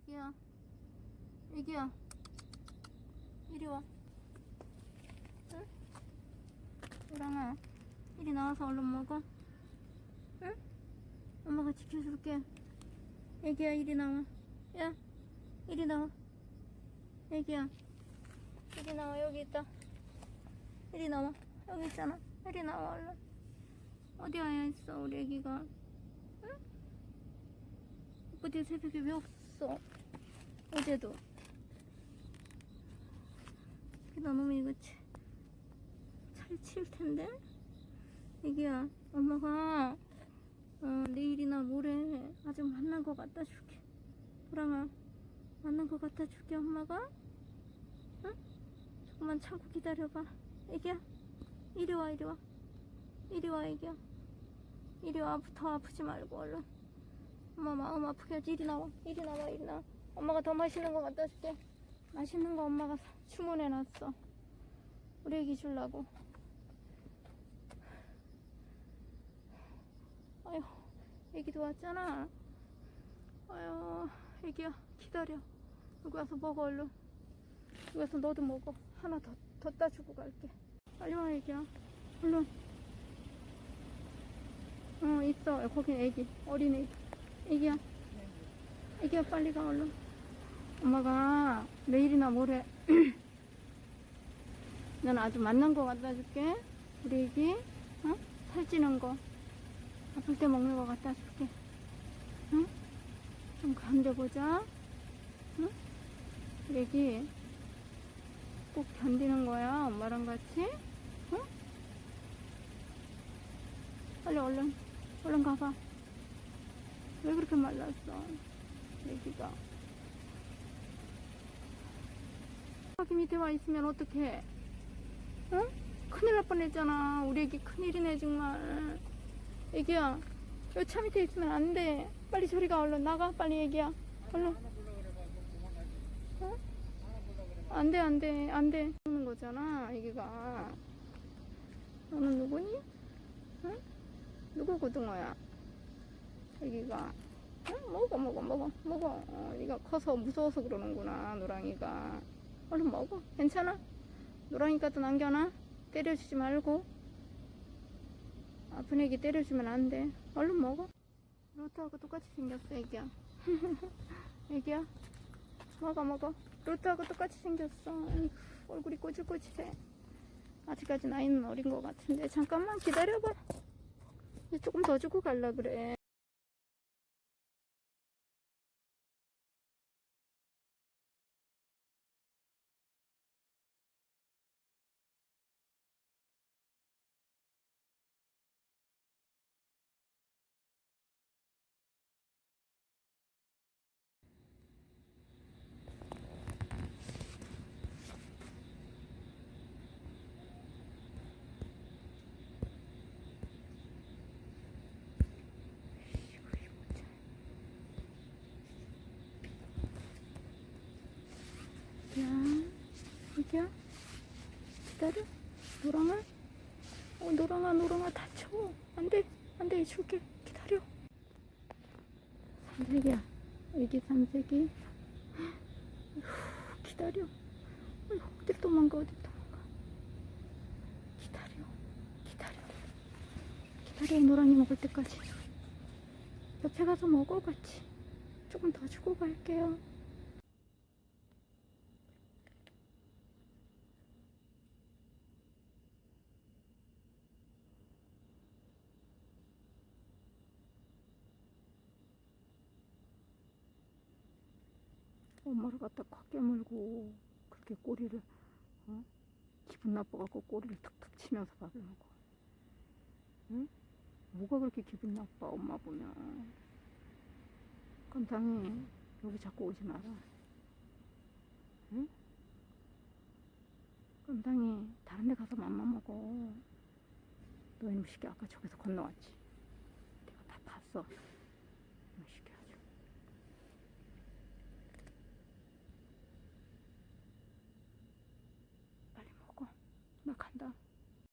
애기야. 애기야. 이리 와. 응? 우랑아. 이리 나와서 얼른 먹어. 응? 엄마가 지켜줄게. 애기야, 이리 나와. 야, 이리 나와. 애기야. 이리 나와, 여기 있다. 이리 나와. 여기 있잖아. 이리 나와, 얼른. 어디 와야 있어, 우리 애기가. 응? 어제 새벽에 왜 없어? 어제도. 너무 이거 잘칠 텐데? 애기야, 엄마가 어, 내일이나 모레 아주 만난 거 갖다 줄게. 호랑아, 만난 거 갖다 줄게, 엄마가. 응? 조금만 참고 기다려봐. 애기야, 이리 와, 이리 와. 이리 와, 애기야. 이리 와, 더 아프지 말고, 얼른. 엄마 마음 아프게 하지. 이리 나와, 이리 나와, 이리 나와. 엄마가 더 맛있는 거 갖다 줄게. 맛있는 거 엄마가 사- 주문해놨어. 우리 애기 주려고. 아휴, 애기도 왔잖아. 아휴, 애기야, 기다려. 여기 와서 먹어, 얼른. 여기 와서 너도 먹어. 하나 더, 더 따주고 갈게. 빨리 와, 애기야. 얼른. 어, 있어. 거긴 애기. 어린 애기. 애기야. 애기야, 빨리 가, 얼른. 엄마가 내일이나 모레 넌 아주 맛난 거 갖다 줄게. 우리 애기, 어? 살찌는 거. 아플 때 먹는 거 갖다 줄게. 응? 좀 견뎌보자. 응? 우리 애기, 꼭 견디는 거야. 엄마랑 같이. 응? 빨리 얼른, 얼른 가봐. 왜 그렇게 말랐어? 애기가. 여기 밑에 와 있으면 어떡해? 응? 큰일 날 뻔했잖아. 우리 애기 큰일이네 정말. 애기야, 여기 차 밑에 있으면 안 돼. 빨리 저리 가 얼른 나가. 빨리 애기야. 얼른. 어? 안 돼, 안 돼, 안 돼. 먹는 거잖아, 애기가. 너는 누구니? 응? 누구 고등어야? 애기가. 응? 먹어, 먹어, 먹어, 먹어. 어, 네가 커서 무서워서 그러는구나, 노랑이가. 얼른 먹어. 괜찮아? 노랑이가 또 남겨놔. 때려주지 말고. 아픈 애기 때려주면 안 돼. 얼른 먹어. 로트하고 똑같이 생겼어, 애기야. 애기야. 먹어, 먹어. 로트하고 똑같이 생겼어. 아이고, 얼굴이 꼬질꼬질해. 아직까지 나이는 어린 것 같은데. 잠깐만 기다려봐. 조금 더 주고 갈라 그래. 야, 애기야. 기다려. 노랑아. 어, 노랑아, 노랑아, 다쳐. 안 돼. 안 돼. 줄게. 기다려. 삼색이야. 애기 삼색이. 후, 기다려. 어딜 도망가, 어딜 도망가. 기다려. 기다려. 기다려. 노랑이 먹을 때까지. 옆에 가서 먹어, 같이. 조금 더 주고 갈게요. 엄마를 갖다 꽉 깨물고 그렇게 꼬리를 어? 기분 나빠갖고 꼬리를 툭툭 치면서 밥을 먹어 응? 뭐가 그렇게 기분 나빠 엄마 보면 깜장이 여기 자꾸 오지 마라 응? 깜장이 다른 데 가서 맘만 먹어 너 이놈 새끼 아까 저기서 건너왔지 내가 다 봤어